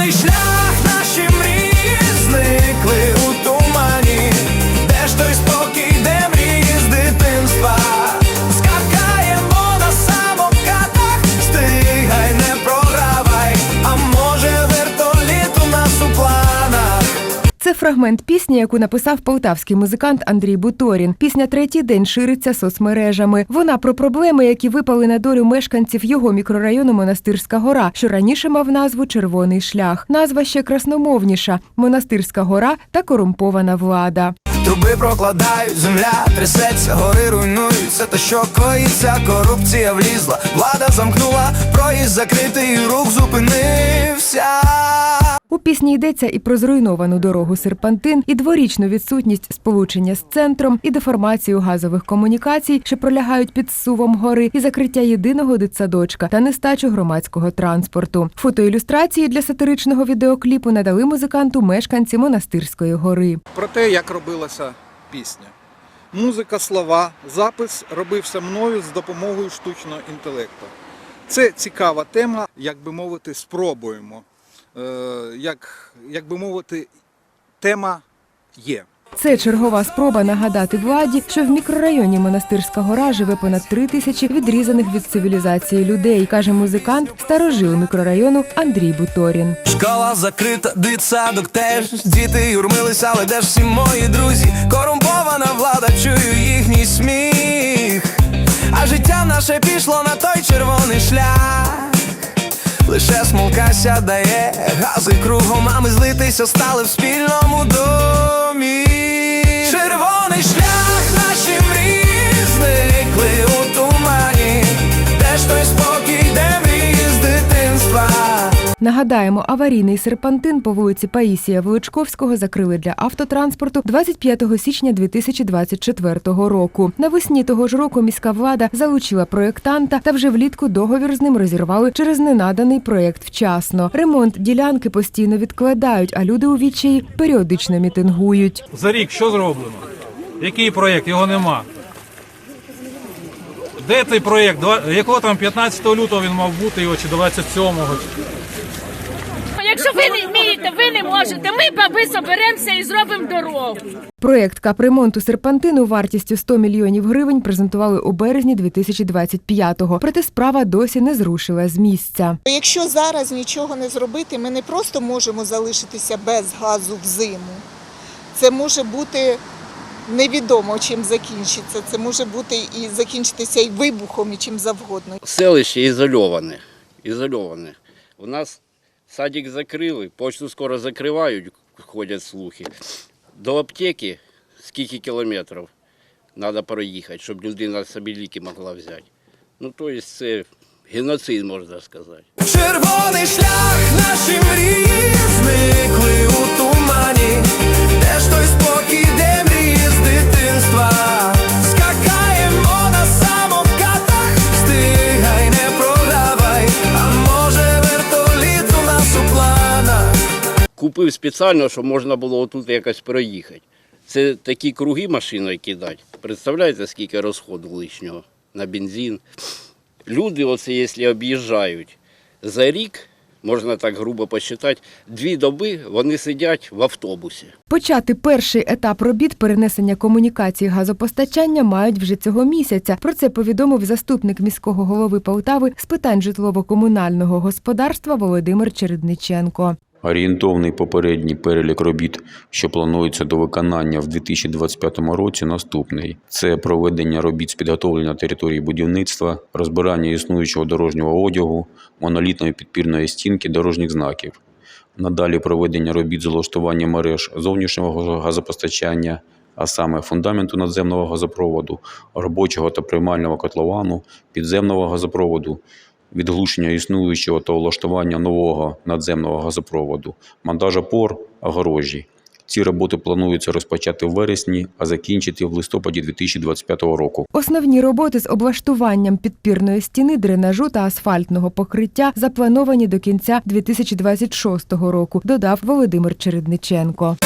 Червоний шлях, фрагмент пісні, яку написав полтавський музикант Андрій Буторін. Пісня третій день шириться соцмережами. Вона про проблеми, які випали на долю мешканців його мікрорайону Монастирська гора, що раніше мав назву Червоний шлях. Назва ще красномовніша Монастирська гора та корумпована влада. Труби прокладають, земля трясеться, гори руйнуються, та що коїться, корупція влізла, влада замкнула, проїзд закритий, рух зупинився. У пісні йдеться і про зруйновану дорогу серпантин, і дворічну відсутність сполучення з центром, і деформацію газових комунікацій, що пролягають під сувом гори, і закриття єдиного дитсадочка та нестачу громадського транспорту. Фотоілюстрації для сатиричного відеокліпу надали музиканту мешканці монастирської гори. про те, як робилася пісня. Музика, слова, запис робився мною з допомогою штучного інтелекту. Це цікава тема, як би мовити, спробуємо. Е, Як, як би мовити, тема є. Це чергова спроба нагадати владі, що в мікрорайоні Монастирська гора живе понад три тисячі відрізаних від цивілізації людей, каже музикант, старожил мікрорайону Андрій Буторін. Школа закрита, дитсадок теж Діти юрмилися, але де ж всі мої друзі? Корумпована влада, чую їхній сміх. А життя наше пішло на той червоний шлях. Лише смолка сядає, гази кругом, а ми злитися стали в спільному домі. Нагадаємо, аварійний серпантин по вулиці Паїсія Величковського закрили для автотранспорту 25 січня 2024 року. Навесні того ж року міська влада залучила проєктанта та вже влітку договір з ним розірвали через ненаданий проєкт вчасно. Ремонт ділянки постійно відкладають, а люди у відчаї періодично мітингують. За рік що зроблено? Який проєкт? Його нема. Де той проєкт? Два- Якого там 15 лютого він мав бути його чи 27-го? Якщо ви не вмієте, ви не можете. Ми баби соберемося і зробимо дорогу. Проєкт капремонту серпантину вартістю 100 мільйонів гривень презентували у березні 2025-го. Проте справа досі не зрушила з місця. Якщо зараз нічого не зробити, ми не просто можемо залишитися без газу взиму. Це може бути невідомо чим закінчиться. Це може бути і закінчитися і вибухом, і чим завгодно. селище ізольоване. ізольоване. У нас садик закрили, почту скоро закривають, ходять слухи. До аптеки скільки кілометрів треба проїхати, щоб людина собі ліки могла взяти. Ну, тобто це геноцид, можна сказати. Червоний шлях, наші мрії Купив спеціально, щоб можна було отут якось проїхати. Це такі круги машиною кидати. Представляєте, скільки розходу лишнього на бензин. Люди, оце, якщо об'їжджають за рік, можна так грубо посчитати, дві доби вони сидять в автобусі. Почати перший етап робіт перенесення комунікацій газопостачання мають вже цього місяця. Про це повідомив заступник міського голови Полтави з питань житлово-комунального господарства Володимир Чередниченко. Орієнтовний попередній перелік робіт, що планується до виконання в 2025 році, наступний: це проведення робіт з підготовлення території будівництва, розбирання існуючого дорожнього одягу, монолітної підпірної стінки дорожніх знаків. Надалі проведення робіт з влаштування мереж зовнішнього газопостачання, а саме фундаменту надземного газопроводу, робочого та приймального котловану, підземного газопроводу, відглушення існуючого та влаштування нового надземного газопроводу, монтаж опор, огорожі. Ці роботи планується розпочати в вересні, а закінчити в листопаді 2025 року. Основні роботи з облаштуванням підпірної стіни, дренажу та асфальтного покриття заплановані до кінця 2026 року, додав Володимир Чередниченко.